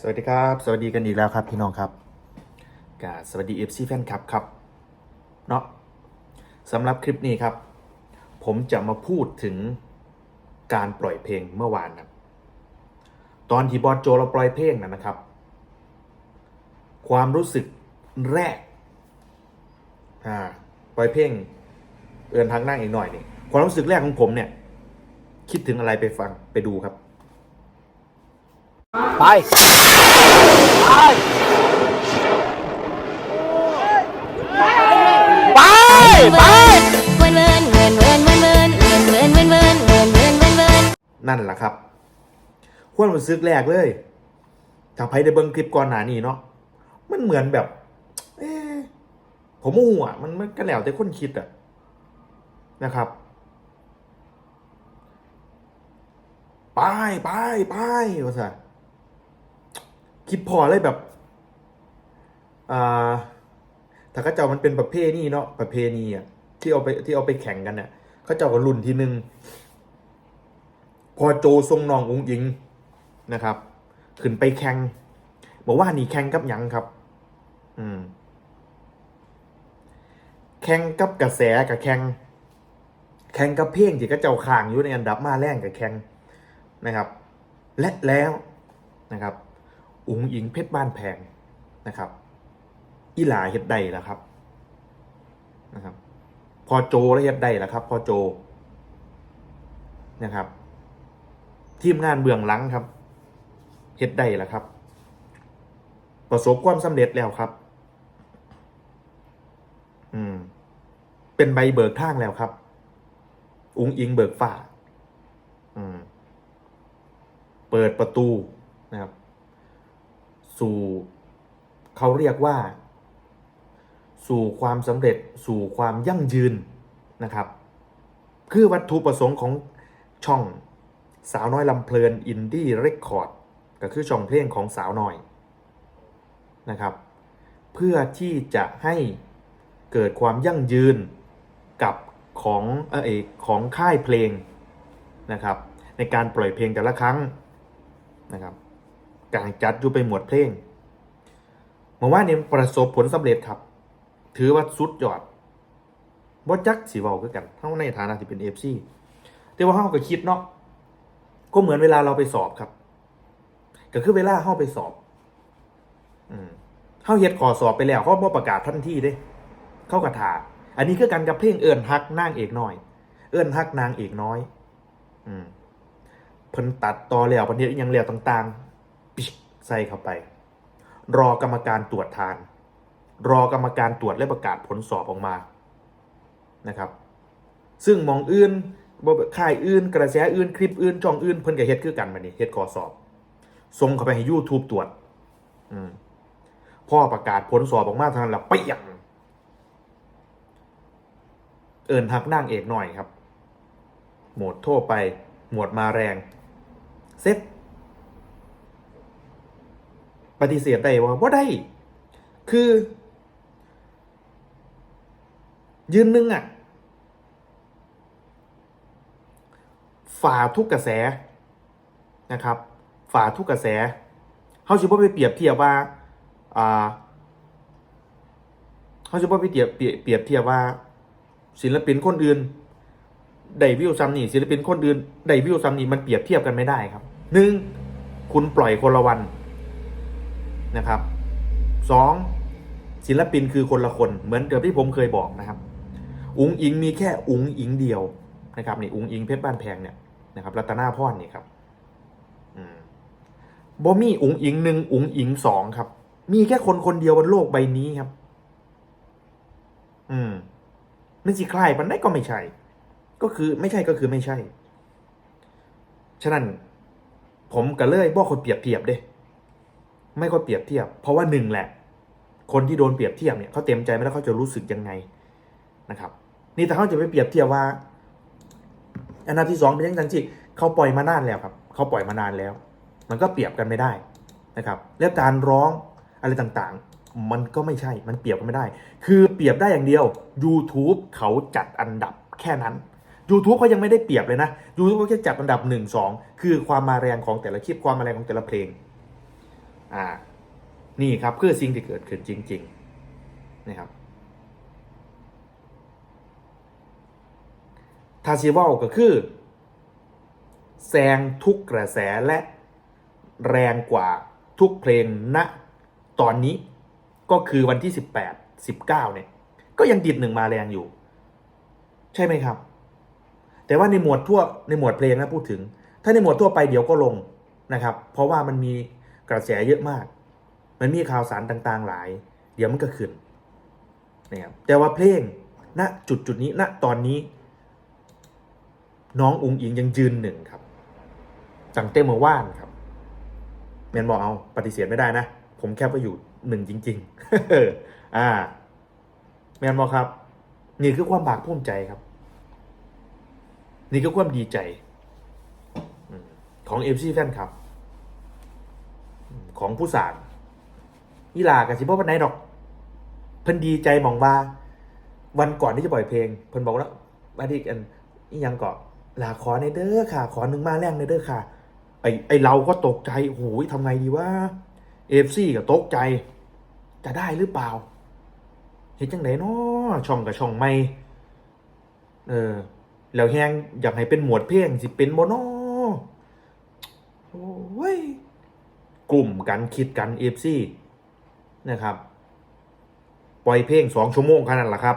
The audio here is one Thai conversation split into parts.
สวัสดีครับ สวัสดีกันอีกแล้วครับพี่น้องครับกาสวัสดี FC แฟนคลับครับเนาะสำหรับคลิปนี้ครับ ผมจะมาพูดถึงการปล่อยเพลงเมื่อวานนะตอนที่บอสโจเราปล่อยเพลงนะนะครับ ความรู้สึกแรกอ่าปล่อยเพลงเอือนทางนั่งอีกหน่อยนี่ความรู้สึกแรกของผมเนี่ย คิดถึงอะไรไปฟังไปดูครับ ไป ไป ไปไปนั่นแหละครับ ควนมรู้สึกแรกเลย ถ้าไปได้เบิ้งคลิปก่อนหน้านี้เนาะ มันเหมือนแบบ เอผมหูอะ มันมันก็แล้วแต่คนคิดอะนะครับ ไปไปไปว่าไง คิดพอเลยแบบ อ่าถ้าเขาเจ้ามันเป็นประเพณีเนาะประเพณีอะที่เอาไปที่เอาไปแข่งกันเนี่ยเขาเจ้าก็รุ่นทีหนึ่งพอโจทรงนองอุ้งอิงนะครับ ขึ้นไปแข่งบอกว่านี่แข่งกับยังครับ อืมแข่งกับกระแสกับแข่งแข่งกับเพลงที่ก็เจ้าข่างอยู่ในอันดับมาแรงกับแข่งนะครับ และแล้วนะครับ อุงอิงเพชรบ้านแพงนะครับอีหลาเฮ็ดได้แล้วครับนะครับ พอโจแล้วเฮ็ดได้แล้วครับ พอโจนะครับ ทีมงานเบื้องหลังครับเฮ็ดได้แล้วครับ ประสบความสำเร็จแล้วครับ อืม เป็นใบเบิกทางแล้วครับ อุงอิงเบิกฝ่าอืม เปิดประตูนะครับ สู่เขาเรียกว่า สู่ความสำเร็จสู่ความยั่งยืนนะครับ คือวัตถุประสงค์ของช่องสาวน้อยลำเพลินอินดี้เรคคอร์ดก็คือช่องเพลงของสาวน้อยนะครับ เพื่อที่จะให้เกิดความยั่งยืนกับของเออเอกของค่ายเพลงนะครับ ในการปล่อยเพลงแต่ละครั้งนะครับ การจัดอยู่ไปหมวดเพลงเมื่อว่านนี้ประสบผลสำเร็จครับ ถือว่าสุดยอดบ่จักสีเว้าคือกันเท่าในฐานะที่เป็นเอฟซีแต่ว่าเฮาก็คิดเนาะก็เหมือนเวลาเราไปสอบครับ ก็คือเวลาเฮาไปสอบ อืมเฮาเฮ็ดขอสอบไปแล้วเขาบ่ประกาศทันทีเด้ เข้ากระถาอันนี้คือการกับเพลงเอิญฮักนางเอกน้อย เอิญฮักนางเอกน้อย อืมเพิ่นตัดต่อแล้วเพิ่นเฮ็ดอหยังแล้วต่าง ๆ ใส่เข้าไป รอกรรมการตรวจทาน รอกรรมการตรวจและประกาศผลสอบออกมานะครับ ซึ่งมองอื่นบ่ค่ายอื่น กระแสอื่นคลิปอื่นช่องอื่นเพิ่นก็เฮ็ดคือกันบัดนี้เฮ็ดข้อสอบส่งเข้าไปให้ YouTube ตรวจอืมพ่อประกาศผลสอบออกมาทานั้นละเปี้ยงเอินหักนั่งเอกหน่อยครับ โหมดโทษไป หมวดมาแรง เซ็ต ปฏิเสธได้ว่าว่าได้ คือ ยืนหนึ่งอะฝ่าทุกกระแสนะครับ ฝ่าทุกกระแสเขาชิบ่ไปเปรียบเทียบว่าอ่าเขาชิบ่ไปเปรียบเปรียบเทียบว่า ศิลปินคนอื่นได้วิวซ้ำนี่ศิลปินคนอื่นได้วิวซ้ำนี่มันเปรียบเทียบกันไม่ได้ครับหนึ่งคุณปล่อยคนละวัน นะครับสองศิลปินคือคนละคนเหมือนกับที่ผมเคยบอกนะครับ อุงอิงมีแค่อุงอิงเดียวนะครับนี่อุงอิงเพชรบ้านแพงเนี่ยนะครับรัตนาพรนี่ครับอืมบ่มีอุงอิงหนึ่งอุงอิงสองครับ มีแค่คนคนเดียวบนโลกใบนี้ครับ อืมมันสิคลายมันได้ก็ไม่ใช่ ก็คือไม่ใช่ก็คือไม่ใช่ ฉะนั้น ผมก็เลยบอกคนเปรียบเทียบเด้ ไม่ค่อยเปรียบเทียบ เพราะว่าหนึ่งแหละ คนที่โดนเปรียบเทียบเนี่ยเขาเต็มใจไหมแล้วเขาจะรู้สึกยังไงนะครับ นี่แต่เขาจะไปเปรียบเทียบว่า อันดับที่สองเป็นยังไงที่เขาปล่อยมานานแล้วครับเขาปล่อยมานานแล้ว มันก็เปรียบกันไม่ได้นะครับแล้วการร้องอะไรต่างๆ มันก็ไม่ใช่มันเปรียบกันไม่ได้ คือเปรียบได้อย่างเดียว YouTube เขาจัดอันดับแค่นั้น YouTube เขายังไม่ได้เปรียบเลยนะ YouTube เขาแค่จัดอันดับ 1 2 คือความมาแรงของแต่ละคลิปความมาแรงของแต่ละเพลง อ่านี่ครับคือสิ่งที่เกิดขึ้นจริงๆนะครับทาซิเวลก็คือแซงทุกกระแสและแรงกว่าทุกเพลงณตอนนี้ก็คือวันที่ 18 19เนี่ยก็ยังติดหนึ่งมาแรงอยู่ ใช่ไหมครับ แต่ว่าในหมวดทั่วในหมวดเพลงนะพูดถึง ถ้าในหมวดทั่วไปเดี๋ยวก็ลงนะครับ เพราะว่ามันมี กระแสเยอะมาก มันมีข่าวสารต่างๆหลาย เดี๋ยวมันก็ขึ้นนะครับแต่ว่าเพลงณจุดจุดนี้ณตอนนี้ น้องอุงอิงยังยืนหนึ่งครับจังเต้เมื่อว่านครับแมนบอกเอาปฏิเสธไม่ได้นะ ผมแค่ไปอยู่หนึ่งจริง ๆ อ่า แมนบอกครับ นี่คือความภาคภูมิใจครับ นี่คือความดีใจ ของเอฟซีแฟนครับ ของผู้สารอีหลากับสิบ่วันไหนดอก เพิ่นดีใจมองว่า วันก่อนที่จะปล่อยเพลง เพิ่นบอกแล้วว่าที่อันอีหยังเกาะลาขอในเด้อค่ะ ขอหนึ่งมาแรงในเด้อค่ะ ไอไอเราก็ตกใจโอ้โหทำไงดีว่าเอฟซีก็ตกใจ จะได้หรือเปล่าเห็นจังไหนเนาะช่องกับช่องไม่ เออ แล้วแฮงอยากให้เป็นหมวดเพลงสิเป็นบ่เนโอ้ย กลุ่มกันคิดกันเอฟซีนะครับ ปล่อยเพลงสองชั่วโมงแค่นั้นแหละครับ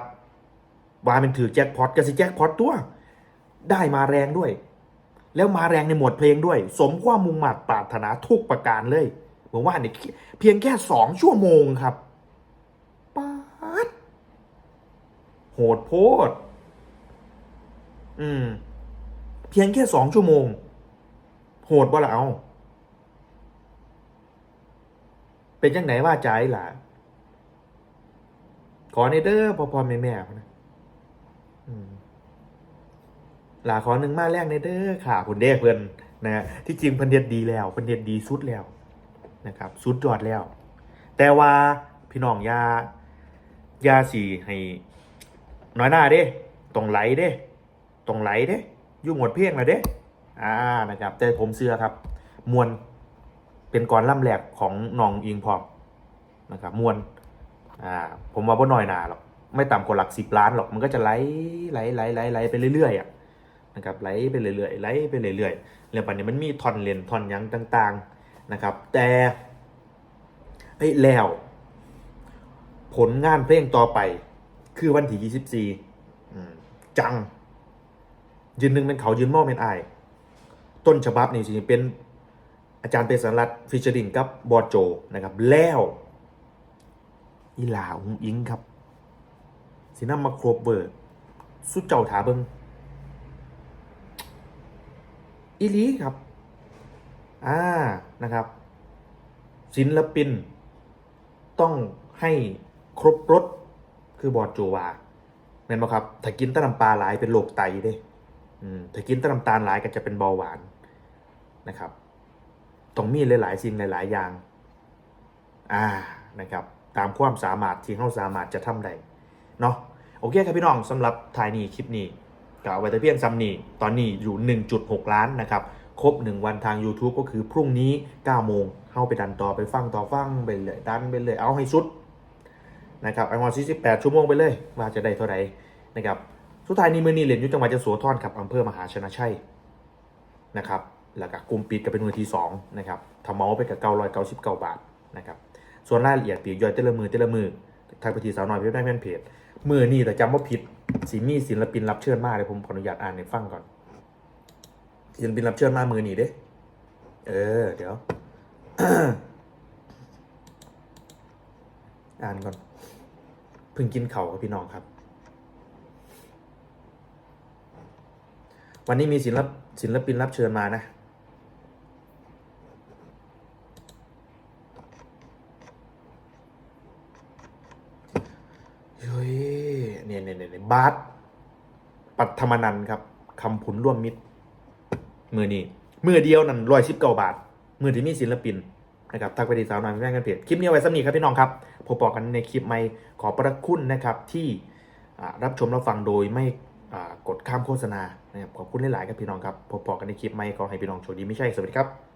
ว่าเป็นถือแจ็คพอตก็สิแจ็คพอตตัว ได้มาแรงด้วย แล้วมาแรงในหมวดเพลงด้วย สมความมุ่งมั่นปรารถนาทุกประการเลยผมว่าเนี่ยเพียงแค่สองชั่วโมงครับป๊าดโหดโพด อืม เพียงแค่สองชั่วโมง โหดบ่ละเอา เป็นจังไหนว่าใจล่ะ ขอในเด้อพ่อพ่อแม่แม่นะหลาขอหนึ่งมาแรกในเด้อค่ะคุณเด้เพื่อนนะฮะที่จริงเพันเด็ดดีแล้วเพันเด็ดดีสุดแล้วนะครับ สุดยอดแล้ว แต่ว่าพี่น้องยายาสีให้น้อยหน้าเด้ตรงไหลเด้ตรงไหลเด้ยู่งหมดเพียงเลยเด้อ่านะครับ แต่ผมเชื่อครับ มวล เป็นกรล่ำแหลกของนองอิงพร้อมนะครับมวลอ่าผมว่าบ่น้อยหนาหรอกไม่ต่ำกว่าหลักสิบล้านหรอกมันก็จะไหลไหลไหลไหลไหลไปเรื่อยๆอะนะครับไหลไปเรื่อยๆไหลไปเรื่อยๆแล้วปัจจุบันมันมีทอนเลนทอนยังต่างๆนะครับ แต่ไอ้แล้ว ผลงานเพลงต่อไปคือวันที่ 24 จัง ยืนหนึ่งเป็นเขายืนหม้อเป็นไอต้นฉบับนี่สิเป็น อาจารย์เปสันรัตฟิชเชอริงกับบอร์โจนะครับ แล้วอีหลาอุ้งอิงครับสินำมาครบเบิร์ดสุดเจ้าถาเบิงอีลีครับ อ่านะครับ ศิลปิน ต้องให้ครบรถคือบอดโจวาแม่นบ่ครับ ถ้ากินต้น้ำปลาหลายเป็นโรคไตเด้ อืม ถ้ากินต้น้ำตาลหลายก็จะเป็นเบาหวานนะครับ ต้องมีหลายๆสิ่งหลายๆอย่าง อ่านะครับ ตามความสามารถที่เขาสามารถจะทำได้เนาะโอเคครับพี่น้องสำหรับถ่ายนี้คลิปนี้ก็เอาไว้แต่เพียงซ้ำนี้ตอนนี้อยู่ 1.6 ล้านนะครับครบ 1 วันทาง YouTube ก็คือพรุ่งนี้ 9 โมงเข้าไปดันต่อไปฟังต่อฟังไปเลยดันไปเลยเอาให้สุดนะครับไอวอน48 ชั่วโมงไปเลยว่าจะได้เท่าไหร่นะครับสุดท้ายนี้มือนี้เหรียญยุทธจังหวัดจะโสธรครับอำเภอมหาชนะชัยนะครับ แล้วก็กลุ่มปิดก็เป็นมือที่2นะครับทำเมาส์ไปกับ999 บาทนะครับส่วนรายละเอียดปีกย่อยแต่ละมือแต่ละมือทางพิธีสาวน้อยเว็บได้แม่นเพจมือนี่แต่จำว่าผิดสีมีศิลปินรับเชิญมากเลยผมขออนุญาตอ่านให้ฟังก่อนศิลปินรับเชิญมามือนี่เด้เออเดี๋ยว อ่านก่อนเพิ่งกินเข่าวกับพี่น้องครับ วันนี้มีศิลปศิลปินรับเชิญมานะ เฮ้ยเนี่ยเนี่ยเนี่ย บาสปัทมนันครับคำผุนร่วมมิตรมือนี้มือเดียวนั่นร้อยสิบเก้าบาท มือที่มีศิลปินนะครับทักไปดีสาวน้อยแม่กันเพจคลิปนี้เอาไว้สำนีครับพี่น้องครับพบกันในคลิปไม่ขอประคุณนะครับที่รับชมรับฟังโดยไม่กดข้ามโฆษณานะครับขอบคุณหลาย ๆ ครับพี่น้องครับพบกันในคลิปไม่ขอให้พี่น้องโชคดีไม่ใช่สวัสดีครับ